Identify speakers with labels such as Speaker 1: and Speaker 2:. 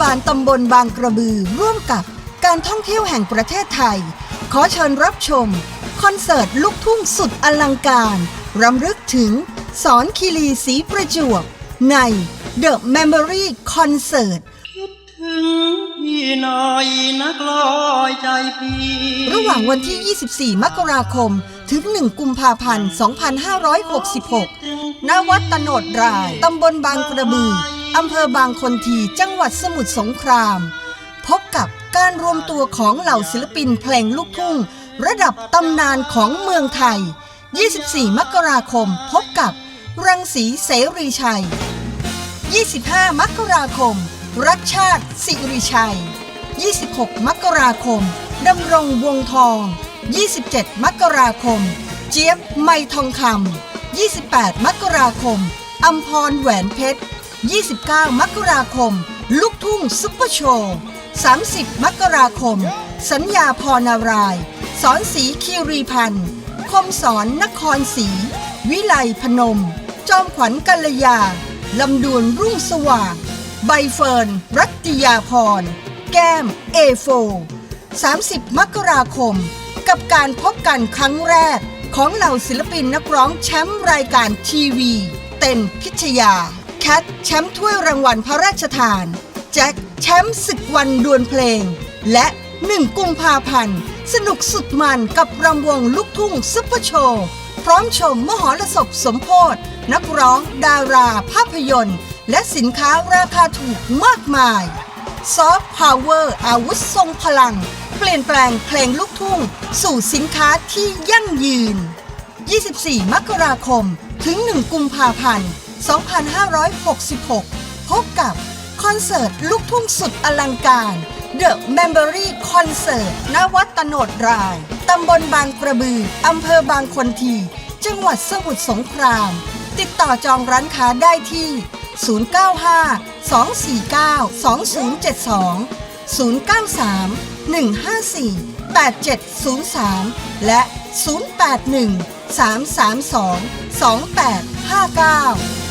Speaker 1: บาลตำบลบางกระบือร่วมกับการท่องเที่ยวแห่งประเทศไทย ขอเชิญรับชม คอนเสิร์ตลูกทุ่งสุดอลังการ รำลึกถึงสอนคีรีศรีประจวบ ใน The Memory Concert
Speaker 2: คิดถึงพี่หน่อยนักลอยใจพี่
Speaker 1: ระหว่างวันที่ 24 มกราคม ถึง 1 กุมภาพันธ์ 2566 ณ วัดตโนดราย ตำบลบางกระบือ อำเภอบางคนทีจังหวัดสมุทรสงคราม พบกับการรวมตัวของเหล่าศิลปินเพลงลูกทุ่ง ระดับตำนานของเมืองไทย 24 มกราคม พบกับรังสีเสรีชัย 25 มกราคม รักชาติสิริชัย 26 มกราคมดำรงวงทอง 27 มกราคม เจี๊ยบไม่ทองคำ28 มกราคมอัมพรแหวนเพชร 29 มกราคม ลูกทุ่งซุปเปอร์โชว์ 30 มกราคม สัญญาพรนาราย สอนสีคีรีพันธ์ คมสอนนครศรี วิไลพนม จอมขวัญกัลยา ลำดวนรุ่งสว่าง ใบเฟิร์น รัตติยาพร แก้ม เอโฟ 30 มกราคม กับการพบกันครั้งแรกของเหล่าศิลปินนักร้องแชมป์รายการทีวี เต็นพิชยา แคทแชมป์ถ้วยรางวัลพระราชทาน แจ็คแชมป์ศึกวันดวลเพลง และ1กุมภาพันธ์ สนุกสุดมันกับรำวงลูกทุ่งซุปเปอร์โชว์ พร้อมชมมหรสพสมโพธนักร้อง ดารา ภาพยนตร์ และสินค้าราคาถูกมากมาย ซอฟต์พาวเวอร์อาวุธทรงพลัง เปลี่ยนแปลงเพลงลูกทุ่ง สู่สินค้าที่ยั่งยืน 24 มกราคม ถึง 1 กุมภาพันธ์ 2566 พบกับคอนเสิร์ตลูกทุ่งสุดอลังการ The Memory Concert ณวัดตโนดราย ตำบลบางกระบือ อำเภอบางคนที จังหวัดสมุทรสงคราม ติดต่อจองร้านค้าได้ที่ 095 249 2072 093 154 8703 และ 081 332 2859